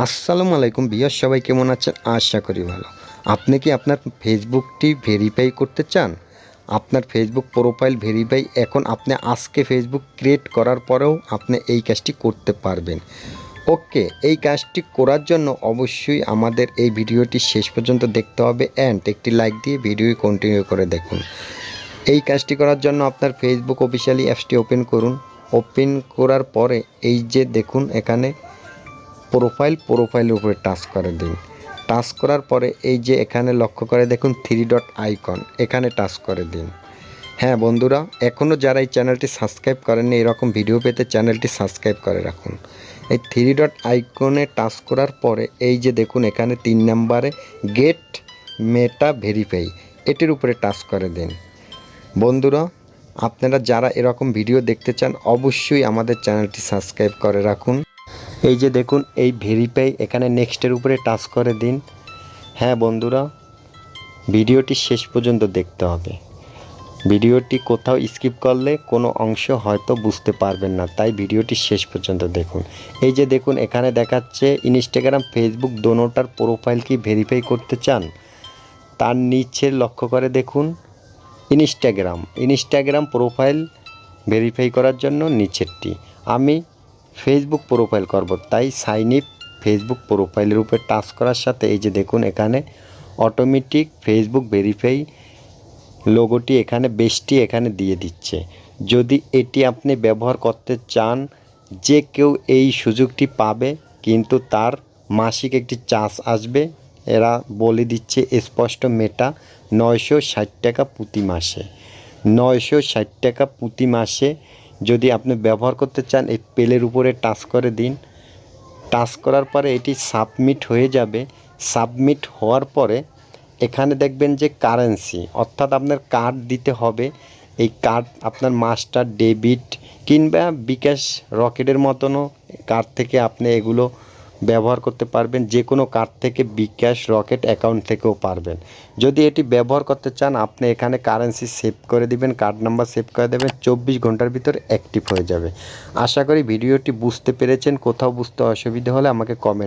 আসসালামু আলাইকুম বিয়ার সবাই কেমন আছেন? আশা করি ভালো। আপনি কি আপনার ফেসবুকটি ভেরিফাই করতে চান? আপনার ফেসবুক প্রোফাইল ভেরিফাই এখন আপনি আজকে ফেসবুক ক্রিয়েট করার পরেও আপনি এই কাজটি করতে পারবেন। ওকে, এই কাজটি করার জন্য অবশ্যই আমাদের এই ভিডিওটি শেষ পর্যন্ত দেখতে হবে অ্যান্ড একটি লাইক দিয়ে ভিডিও কন্টিনিউ করে দেখুন। এই কাজটি করার জন্য আপনার ফেসবুক অফিসিয়ালি অ্যাপসটি ওপেন করুন। ওপেন করার পরে এই যে দেখুন এখানে প্রোফাইল প্রোফাইলের উপরে টাচ করে দিন। টাচ করার পরে এই যে এখানে লক্ষ্য করে দেখুন থ্রি ডট আইকন এখানে টাচ করে দিন। হ্যাঁ বন্ধুরা এখনও যারা এই চ্যানেলটি সাবস্ক্রাইব করেননি, এরকম ভিডিও পেতে চ্যানেলটি সাবস্ক্রাইব করে রাখুন। এই থ্রি ডট আইকনে টাচ করার পরে এই যে দেখুন এখানে তিন নম্বরে গেট মেটা ভেরিফাই এটির উপরে টাচ করে দিন। বন্ধুরা, আপনারা যারা এরকম ভিডিও দেখতে চান, অবশ্যই আমাদের চ্যানেলটি সাবস্ক্রাইব করে রাখুন। এই যে দেখুন, এই ভেরিফাই এখানে নেক্সটের উপরে টাচ করে দিন। হ্যাঁ বন্ধুরা, ভিডিওটি শেষ পর্যন্ত দেখতে হবে। ভিডিওটি কোথাও স্কিপ করলে কোনো অংশ হয়তো বুঝতে পারবেন না, তাই ভিডিওটি শেষ পর্যন্ত দেখুন। এই যে দেখুন, এখানে দেখাচ্ছে ইনস্টাগ্রাম ফেসবুক দোনোটার প্রোফাইল কি ভেরিফাই করতে চান? তার নিচে লক্ষ্য করে দেখুন ইনস্টাগ্রাম ইনস্টাগ্রাম প্রোফাইল ভেরিফাই করার জন্য নিচেরটি। আমি ফেসবুক প্রোফাইল করব। তাই সাইন ইপ ফেসবুক প্রোফাইলের উপরে টাচ করার সাথে এই যে দেখুন এখানে অটোমেটিক ফেসবুক ভেরিফাই লোগোটি এখানে বেশটি এখানে দিয়ে দিচ্ছে। যদি এটি আপনি ব্যবহার করতে চান, যে কেউ এই সুযোগটি পাবে, কিন্তু তার মাসিক একটি চার্জ আসবে, এরা বলে দিচ্ছে স্পষ্ট মেটা নয়শো ষাট টাকা প্রতি মাসে। নয়শো ষাট টাকা প্রতি মাসে যদি আপনি ব্যবহার করতে চান, এই পেলের উপরে টাচ করে দিন। টাচ করার পরে এটি সাবমিট হয়ে যাবে। সাবমিট হওয়ার পরে এখানে দেখবেন যে কারেন্সি, অর্থাৎ আপনার কার্ড দিতে হবে। এই কার্ড আপনার মাস্টার ডেবিট কিংবা বিকাশ রকেটের মতনও কার্ড থেকে আপনি এগুলো ব্যবহার করতে পারবেন, যে কোনো কার্ড থেকে বিকাশ রকেট অ্যাকাউন্ট থেকেও পারবেন। যদি এটি ব্যবহার করতে চান, আপনি এখানে কারেন্সি সেভ করে দিবেন, কার্ড নাম্বার সেভ করে দেবেন, চব্বিশ ঘণ্টার ভিতর অ্যাক্টিভ হয়ে যাবে। আশা করি ভিডিওটি বুঝতে পেরেছেন। কোথাও বুঝতে অসুবিধা হলে আমাকে কমেন্ট